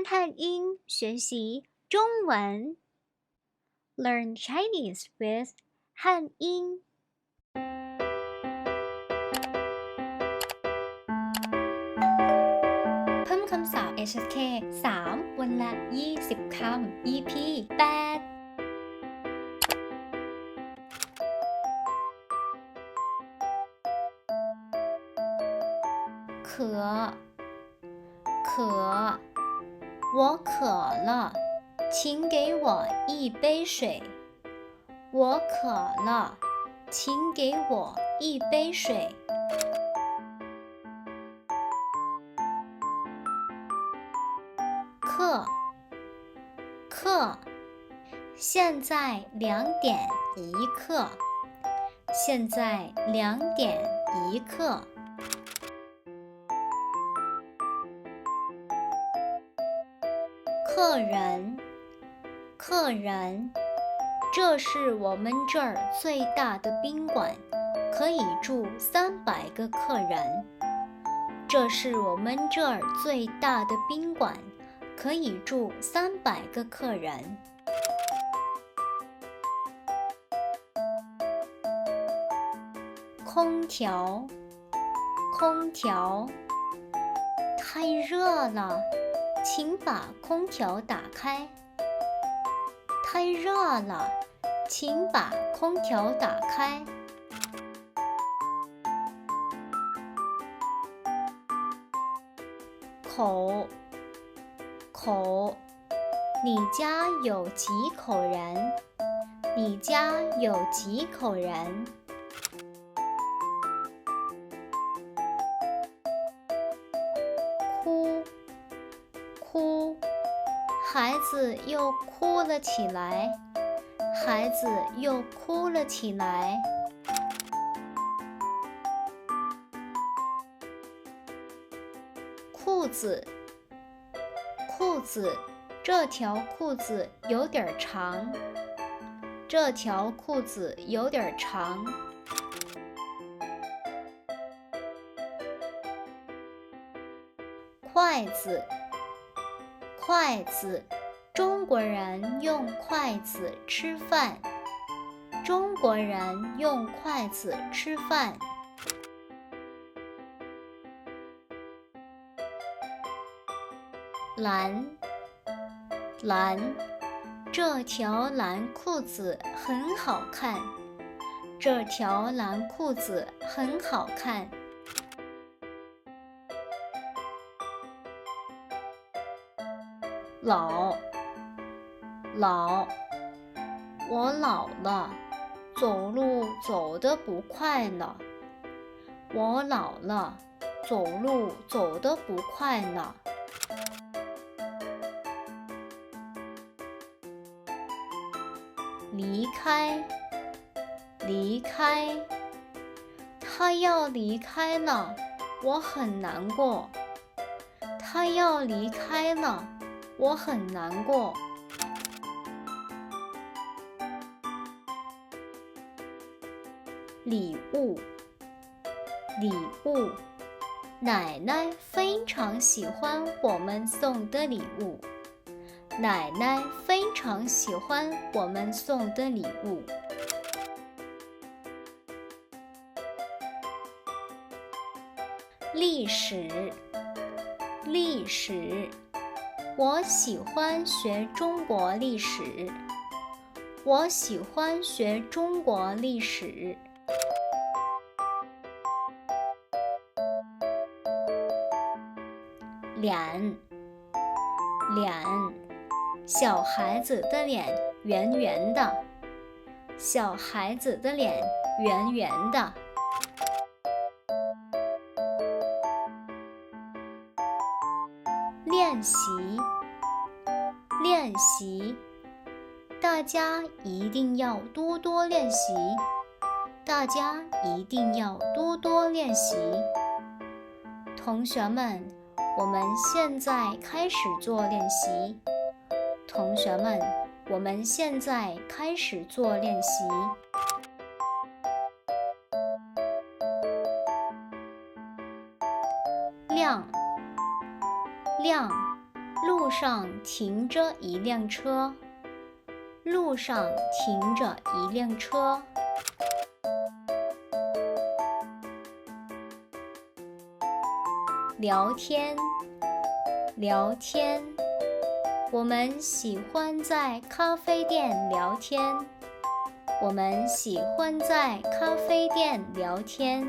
看汉音，学习中文。Learn Chinese with 汉音。เพิ่มคำศัพท์ HSK 3 วันละ 20 คำ EP 8渴，渴， 我渴了，请给我一杯水。我渴了，请给我一杯水。课，课，现在两点一刻。现在两点一刻。客人，客人，这是我们这儿最大的宾馆，可以住三百个客人。这是我们这儿最大的宾馆，可以住三百个客人。空调，空调，太热了。请把空调打开。太热了，请把空调打开。口，口，你家有几口人？你家有几口人？孩子又哭了起来，孩子又哭了起来。裤子，裤子，这条裤子有点长，这条裤子有点长。筷子。筷子，中国人用筷子吃饭。中国人用筷子吃饭。蓝，蓝，这条蓝裤子很好看。这条蓝裤子很好看。老，老，我老了，走路走得不快了。我老了，走路走得不快了。离开，离开，他要离开了，我很难过。他要离开了。我很难过。礼物，礼物，奶奶非常喜欢我们送的礼物。奶奶非常喜欢我们送的礼物。历史，历史。我喜欢学中国历史。我喜欢学中国历史。脸，脸，小孩子的脸圆圆的。小孩子的脸圆圆的。练习，练习，大家一定要多多练习。大家一定要多多练习。同学们，我们现在开始做练习。同学们，我们现在开始做练习。亮。亮，路上停着一辆车。路上停着一辆车。聊天，聊天。我们喜欢在咖啡店聊天。我们喜欢在咖啡店聊天。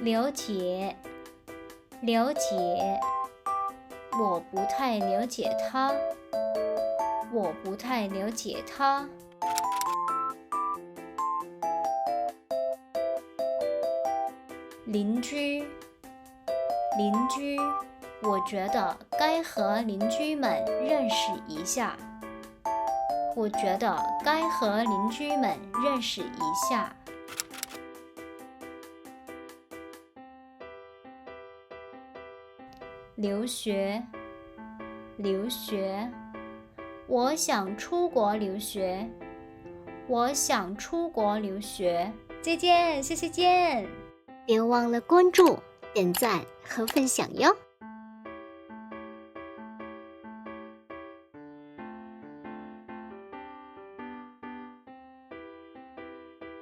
了解，了解。我不太了解他。我不太了解他。邻居，邻居，我觉得该和邻居们认识一下。我觉得该和邻居们认识一下。留学，留学，我想出国留学。我想出国留学。再见，谢谢见。别忘了关注、点赞和分享哟！